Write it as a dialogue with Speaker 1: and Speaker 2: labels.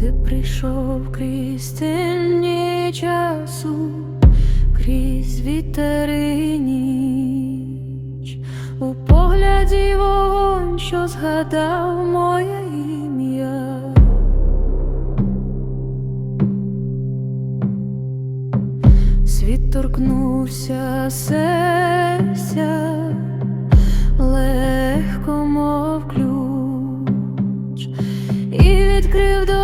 Speaker 1: ти прийшов крізь тельні часу, крізь вітери ніч, у погляді вогонь, що згадав моє ім'я. Світ торкнувся серця, легко мов ключ і відкрив до.